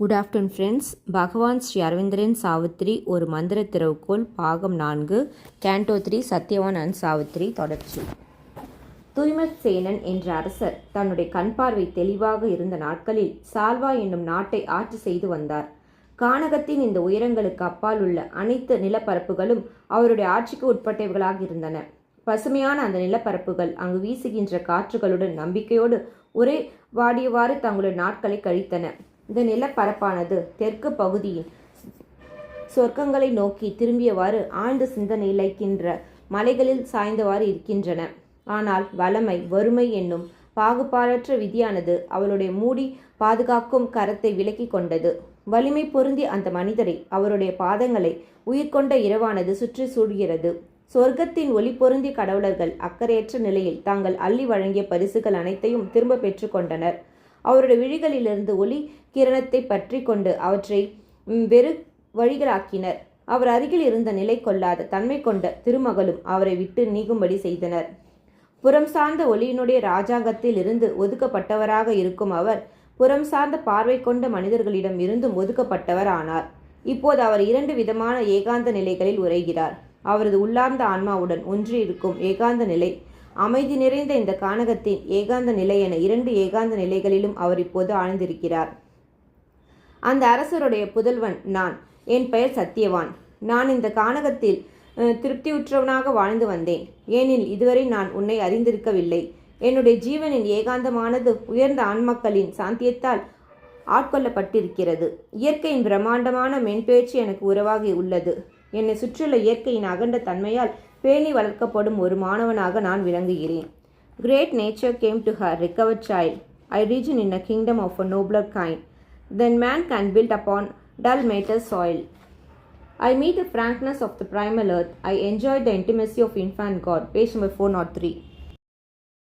Good afternoon friends பகவான் ஸ்ரீ அரவிந்தரன் சாவித்ரி ஒரு மந்திர திறவுகோள் பாகம் நான்கு canto three Satyavan and Savitri தொடர்ச்சி. தூய்மத் சேனன் என்ற அரசர் தன்னுடைய கண் பார்வை தெளிவாக இருந்த நாட்களில் சால்வா என்னும் நாட்டை ஆட்சி செய்து வந்தார். கானகத்தின் இந்த உயரங்களுக்கு அப்பால் உள்ள அனைத்து நிலப்பரப்புகளும் அவருடைய ஆட்சிக்கு உட்பட்டவர்களாக இருந்தன. பசுமையான அந்த நிலப்பரப்புகள் அங்கு வீசுகின்ற காற்றுகளுடன் நம்பிக்கையோடு ஒரே வாடியவாறு தங்களுடைய நாட்களை கழித்தன. இந்த நிலப்பரப்பானது. தெற்கு பகுதியின் சொர்க்கங்களை நோக்கி திரும்பியவாறு ஆழ்ந்த சிந்தனை இழைக்கின்ற மலைகளில் சாய்ந்தவாறு இருக்கின்றன. ஆனால் வளமை வறுமை என்னும் பாகுபாடற்ற விதியானது அவளுடைய மூடி பாதுகாக்கும் கரத்தை விலக்கி கொண்டது. வலிமை பொருந்தி அந்த மனிதரை அவருடைய பாதங்களை உயிர்கொண்ட இரவானது சுற்றி சூழ்கிறது. சொர்க்கத்தின் ஒளி பொருந்திய கடவுளர்கள் அக்கறையற்ற நிலையில் தாங்கள் அள்ளி வழங்கிய பரிசுகள் அனைத்தையும் திரும்ப பெற்றுக்கொண்டனர் அவருடைய விழிகளிலிருந்து ஒளி கிரணத்தை பற்றி கொண்டு அவற்றை வெறு வழிகளாக்கினர். அவர் அருகில் இருந்த நிலை கொள்ளாத தன்மை கொண்ட திருமகளும் அவரை விட்டு நீங்கும்படி செய்தனர். புறம் சார்ந்த ஒளியினுடைய ராஜாங்கத்தில் இருந்து ஒதுக்கப்பட்டவராக இருக்கும் அவர் புறம் சார்ந்த பார்வை கொண்ட மனிதர்களிடம் இருந்தும் ஒதுக்கப்பட்டவர் ஆனார் இப்போது அவர் இரண்டு விதமான ஏகாந்த நிலைகளில் உரைகிறார் அவரது உள்ளார்ந்த ஆன்மாவுடன் ஒன்றியிருக்கும் ஏகாந்த நிலை அமைதி நிறைந்த இந்த கானகத்தின் ஏகாந்த நிலை என இரண்டு ஏகாந்த நிலைகளிலும் அவர் இப்போது ஆழ்ந்திருக்கிறார். அந்த அரசருடைய புதல்வன் நான். என் பெயர் சத்தியவான். நான் இந்த கானகத்தில் திருப்தியுற்றவனாக வாழ்ந்து வந்தேன். ஏனில் இதுவரை நான் உன்னை அறிந்திருக்கவில்லை. என்னுடைய ஜீவனின் ஏகாந்தமானது உயர்ந்த ஆண்மக்களின் சாந்தியத்தால் ஆட்கொள்ளப்பட்டிருக்கிறது. இயற்கையின் பிரம்மாண்டமான மென்பேச்சு எனக்கு உறவாகி உள்ளது. என்னை சுற்றியுள்ள இயற்கையின் அகண்ட தன்மையால் பேணி வளர்க்கப்படும் ஒரு மாணவனாக நான் விளங்குகிறேன் great nature came to her recovered child I region in a kingdom of a nobler kind than man can build upon dull metal soil. I meet the frankness of the primal earth. I enjoy the intimacy of infant God. Page number 403.